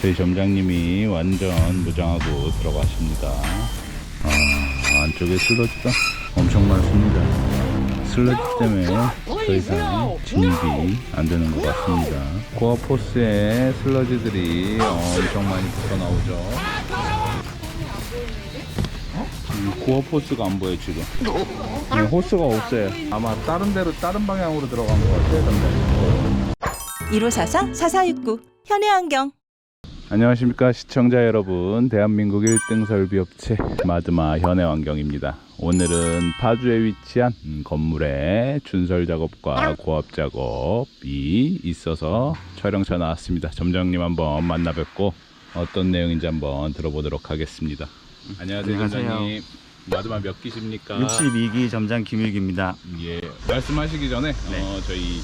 저희 점장님이 완전 무장하고 들어가십니다. 아, 안쪽에 슬러지가 엄청 많습니다. 슬러지 때문에 더 이상 진입이 안 되는 것 같습니다. 코어 포스에 슬러지들이 엄청 많이 붙어 나오죠. 음, 코어 포스가 안 보여 지금. 네, 호스가 없어요. 아마 다른 데로 다른 방향으로 들어간 것 같아요, 점장님. 1544 4469 현해안경 안녕하십니까 시청자 여러분 대한민국 1등 설비업체 마드마 현해환경입니다 오늘은 파주에 위치한 음, 건물의 준설 작업과 고압 작업이 있어서 촬영차 나왔습니다 점장님 한번 만나 뵙고 어떤 내용인지 한번 들어보도록 하겠습니다 안녕하세요, 안녕하세요. 점장님 마드마 몇 기십니까? 62기 점장 김일기입니다. 예, 말씀하시기 전에 네. 어, 저희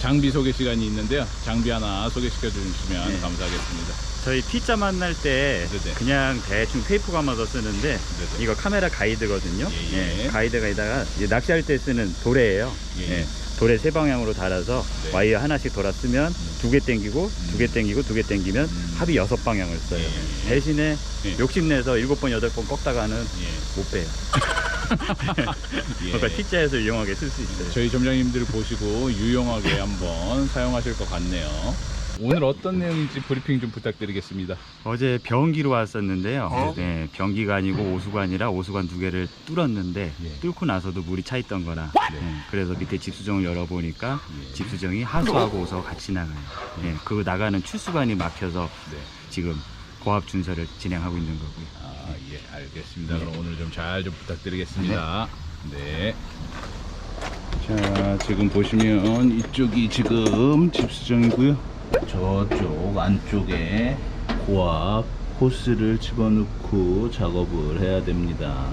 장비 소개 시간이 있는데요 장비 하나 소개시켜 주시면 네. 감사하겠습니다 저희 T자 만날 때 네네. 그냥 대충 테이프 감아서 쓰는데 네네. 이거 카메라 가이드거든요. 예, 예. 가이드가 이다가 이제 낚시할 때 쓰는 도래예요. 예, 예. 도래 세 방향으로 달아서 네. 와이어 하나씩 돌아 쓰면 두 개 땡기고 두 개 땡기고 두 개 땡기면 음. 합이 여섯 방향을 써요. 예. 대신에 예. 욕심내서 일곱 번 여덟 번 꺾다가는 예. 못 빼요. 예. 그러니까 T자에서 유용하게 쓸 수 있어요. 저희 점장님들 보시고 유용하게 한번 사용하실 것 같네요. 오늘 어떤 내용인지 브리핑 좀 부탁드리겠습니다. 어제 변기로 왔었는데요. 어? 네, 변기가 아니고 오수관이라 오수관 두 개를 뚫었는데 예. 뚫고 나서도 물이 차 있던 거라. 네. 네, 그래서 밑에 집수정을 열어보니까 예. 집수정이 하수하고 오수가 같이 나가요. 네, 그 나가는 출수관이 막혀서 네. 지금 고압 준설을 진행하고 있는 거고요. 아, 예, 알겠습니다. 그럼 오늘 좀 잘 좀 부탁드리겠습니다. 네. 자, 지금 보시면 이쪽이 지금 집수정이고요. 저쪽 안쪽에 고압 호스를 집어넣고 작업을 해야 됩니다.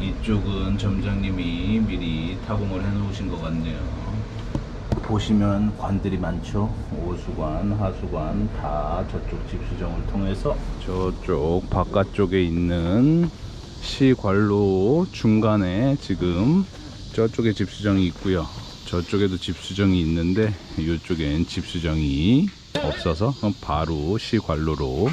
이쪽은 점장님이 미리 타공을 해 놓으신 것 같네요. 보시면 관들이 많죠. 오수관, 하수관 다 저쪽 집수정을 통해서 저쪽 바깥쪽에 있는 시관로 중간에 지금 저쪽에 집수정이 있고요. 저쪽에도 집수정이 있는데 이쪽엔 집수정이 없어서 바로 시관로로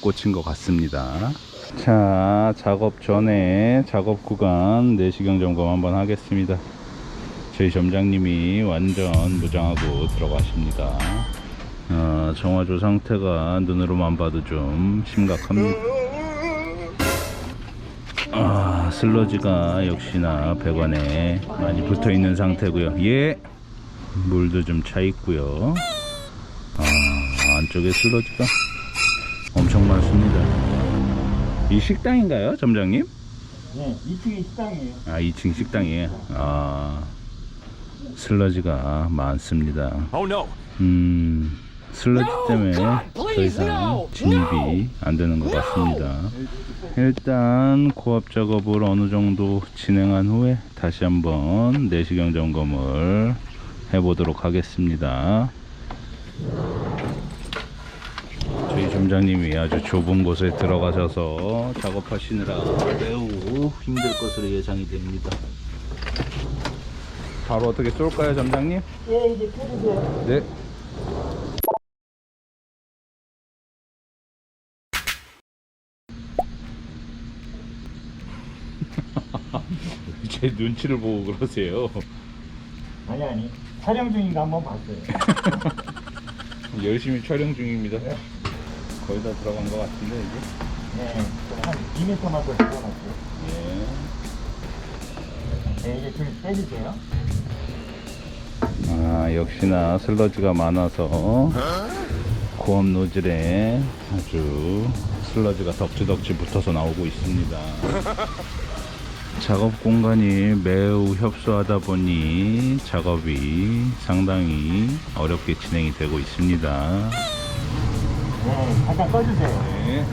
꽂힌 것 같습니다. 자, 작업 전에 작업 구간 내시경 점검 한번 하겠습니다. 저희 점장님이 완전 무장하고 들어가십니다. 어, 정화조 상태가 눈으로만 봐도 좀 심각합니다. 아, 슬러지가 역시나 배관에 많이 붙어 있는 상태고요. 예, 물도 좀 차 있고요. 아, 안쪽에 슬러지가 엄청 많습니다. 이 식당인가요, 점장님? 네, 2층이 식당이에요. 아, 2층 식당이에요. 아, 슬러지가 많습니다. 음, 슬러지 때문에 더 이상 진입이 안 되는 것 같습니다. 일단 고압 작업을 어느 정도 진행한 후에 다시 한번 내시경 점검을 해보도록 하겠습니다. 저희 점장님이 아주 좁은 곳에 들어가셔서 작업하시느라 매우 힘들 것으로 예상이 됩니다. 바로 어떻게 쏠까요, 점장님? 예, 이제 켜주세요. 네. 제 눈치를 보고 그러세요. 아니, 아니. 촬영 중인가 한번 봤어요. 열심히 촬영 중입니다. 거의 다 들어간 것 같은데 이제. 네, 한 2m만 더 들어갔어요. 예. 네, 이제 줄 빼주세요. 아 역시나 슬러지가 많아서 고압 노즐에 아주 슬러지가 덕지덕지 붙어서 나오고 있습니다. 작업 공간이 매우 협소하다 보니 작업이 상당히 어렵게 진행이 되고 있습니다. 네, 잠깐 꺼주세요. 네.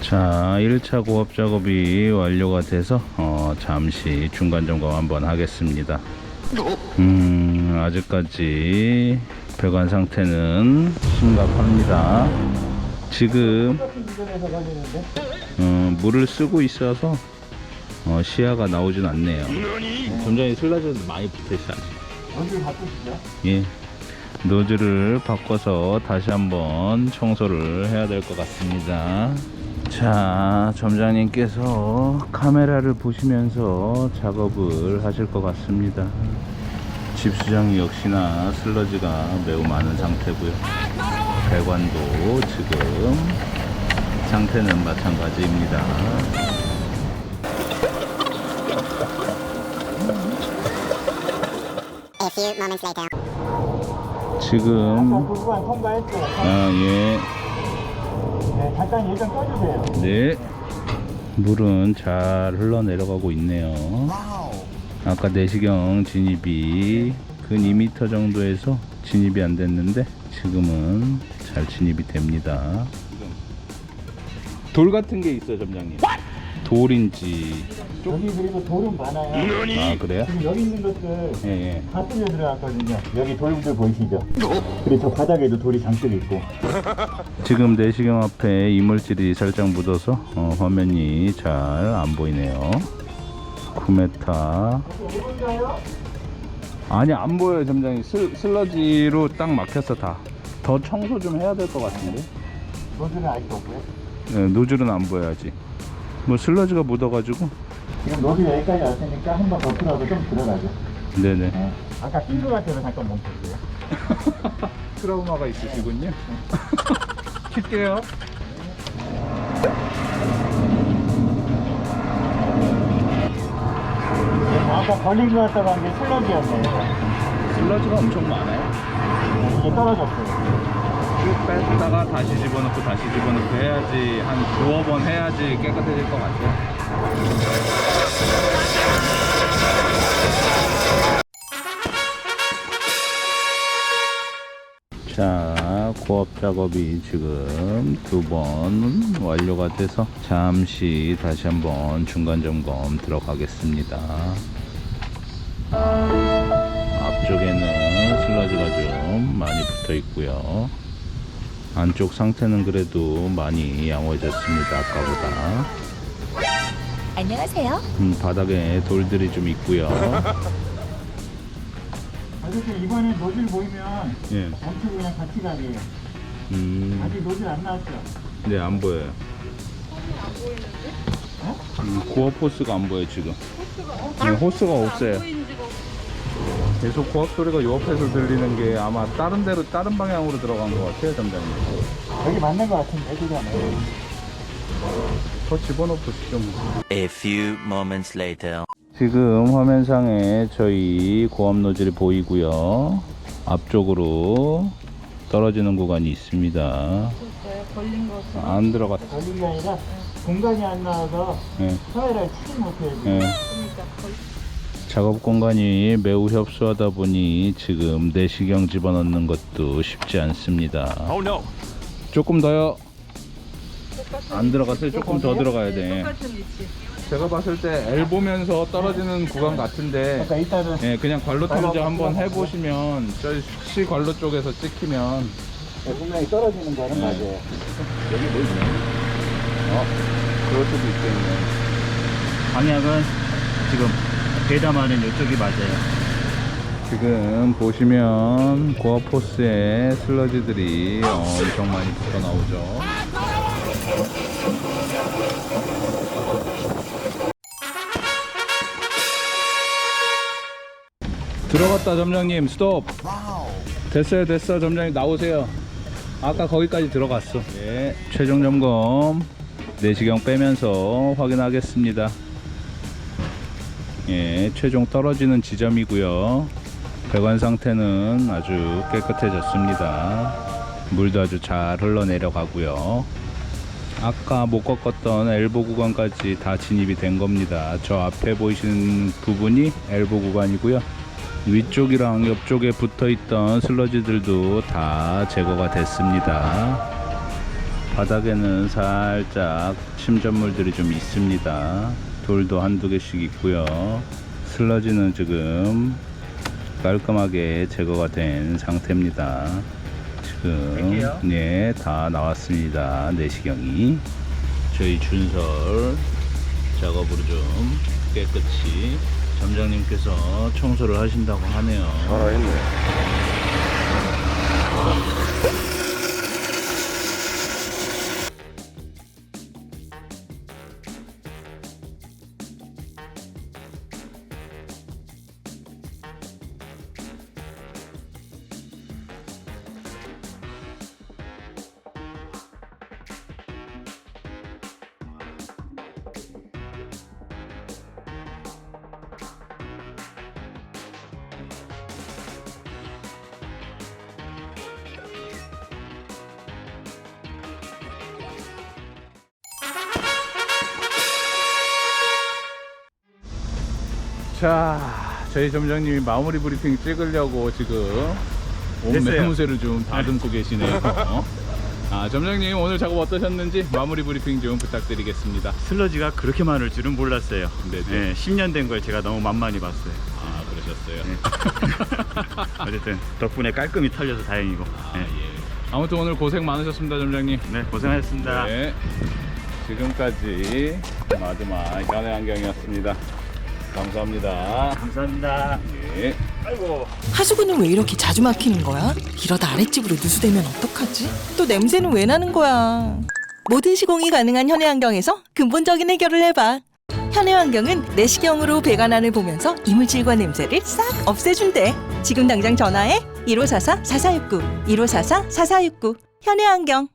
자, 1차 고압 작업이 완료가 돼서 어, 잠시 중간 점검 한번 하겠습니다. 음, 아직까지 배관 상태는 심각합니다. 지금? 어, 물을 쓰고 있어서 어, 시야가 나오진 않네요. 점장이 슬라지도 많이 붙어있어 아직. 여기 바꾸시죠. 예. 노즐을 바꿔서 다시 한번 청소를 해야 될 것 같습니다. 자, 점장님께서 카메라를 보시면서 작업을 하실 것 같습니다. 집수장이 역시나 슬러지가 매우 많은 상태고요. 배관도 지금 상태는 마찬가지입니다. Few moments later. 지금 그 구간. 아, 예. 네, 잠깐 예전 꺼주세요. 네. 물은 잘 흘러내려가고 있네요. 아까 내시경 진입이 근 2m 정도에서 진입이 안 됐는데 지금은 잘 진입이 됩니다. 돌 같은 게 있어요, 점장님. 돌인지. 여기 그리고 돌은 많아요. 아, 그래요? 지금 여기 있는 것들 예, 예. 다 뚫려 들어갔거든요. 여기 돌들 보이시죠? 그리고 저 바닥에도 돌이 장식 있고. 지금 내시경 앞에 이물질이 살짝 묻어서 어, 화면이 잘 안 보이네요. 9m. 아니 안 보여요 점장님 슬, 슬러지로 딱 막혔어 다. 더 청소 좀 해야 될 것 같은데. 노즐은 아직 없고요. 네, 노즐은 안 보여야지. 뭐 슬러지가 묻어가지고. 지금 노즐 여기까지 왔으니까 한 번 더 풀어도 좀 들어가죠. 네네. 네. 아까 낀것 같아서 잠깐 멈췄어요. 트라우마가 있으시군요. 킬게요. 아까 걸린 것 같다고 한 게 슬러지였네요. 슬러지가 엄청 많아요. 네, 이게 떨어졌어요. 쭉 뺐다가 다시 집어넣고 다시 집어넣고 해야지 한 두어 번 해야지 깨끗해질 것 같아요. 자, 고압 작업이 지금 두 번 완료가 돼서 잠시 다시 한번 중간 점검 들어가겠습니다. 앞쪽에는 슬러지가 좀 많이 붙어 있고요. 안쪽 상태는 그래도 많이 양호해졌습니다. 아까보다. 안녕하세요. 음, 바닥에 돌들이 좀 있고요. 아저씨 이번에 노즐 보이면 예. 멈추고 그냥 같이 가게요. 음, 아직 노즐 안 나왔죠? 네, 안 보여요. 음, 고압 호스가 안 보여 지금. 네, 호스가 없어요. 계속 고압 소리가 요 앞에서 들리는 게 아마 다른 데로 다른 방향으로 들어간 것 같아요, 점장님. 여기 맞는 것 같은데 그잖아요. 더 보시죠. 뭐. A few moments later. 지금 화면상에 저희 고압 노즐이 보이고요. 앞쪽으로 떨어지는 구간이 있습니다. 안 들어갔어. 걸린 게 아니라 공간이 안 나와서 예, 카메라를 치지 못해요. 지금. 예. 작업 공간이 매우 협소하다 보니 지금 내시경 집어넣는 것도 쉽지 않습니다. 조금 더요. 안 들어갔어요. 조금 더 들어가야 돼. 제가 봤을 때 L 보면서 떨어지는 구간 같은데 그러니까 일단은 예, 그냥 관로 탐지 한번 해보시면 저시 관로 쪽에서 찍히면 분명히 떨어지는 거는 네. 맞아요. 여기 뭐 있네? 어, 그럴 수도 있겠네. 방향은 지금 대담하는 이쪽이 맞아요. 지금 보시면 고압 포스에 슬러지들이 엄청 많이 붙어 나오죠. 들어갔다 점장님 스톱. 됐어요 됐어 점장님 나오세요. 아까 거기까지 들어갔어. 예, 최종 점검 내시경 빼면서 확인하겠습니다. 예, 최종 떨어지는 지점이고요. 배관 상태는 아주 깨끗해졌습니다. 물도 아주 잘 흘러내려가고요. 아까 못 꺾었던 엘보 구간까지 다 진입이 된 겁니다. 저 앞에 보이시는 부분이 엘보 구간이고요. 위쪽이랑 옆쪽에 붙어 있던 슬러지들도 다 제거가 됐습니다. 바닥에는 살짝 침전물들이 좀 있습니다. 돌도 한두 개씩 있고요. 슬러지는 지금 깔끔하게 제거가 된 상태입니다. 지금 네, 다 나왔습니다. 내시경이 저희 준설 작업으로 좀 깨끗이 점장님께서 청소를 하신다고 하네요. 자, 저희 점장님이 마무리 브리핑 찍으려고 지금 온 됐어요. 매무새를 좀 다듬고 계시네요. 아, 점장님 오늘 작업 어떠셨는지 마무리 브리핑 좀 부탁드리겠습니다. 슬러지가 그렇게 많을 줄은 몰랐어요. 네네. 네, 10년 된 걸 제가 너무 만만히 봤어요. 아, 그러셨어요. 어쨌든 덕분에 깔끔히 털려서 다행이고. 아, 네, 예. 아무튼 오늘 고생 많으셨습니다, 점장님. 네, 고생하셨습니다. 네. 지금까지 마지막 현의 안경이었습니다. 감사합니다. 감사합니다. 예. 아이고. 하수구는 왜 이렇게 자주 막히는 거야? 이러다 아랫집으로 누수되면 어떡하지? 또 냄새는 왜 나는 거야? 모든 시공이 가능한 현해안경에서 근본적인 해결을 해봐. 현해안경은 내시경으로 배관안을 보면서 이물질과 냄새를 싹 없애준대. 지금 당장 전화해 1544-4469, 1544-4469. 현해안경.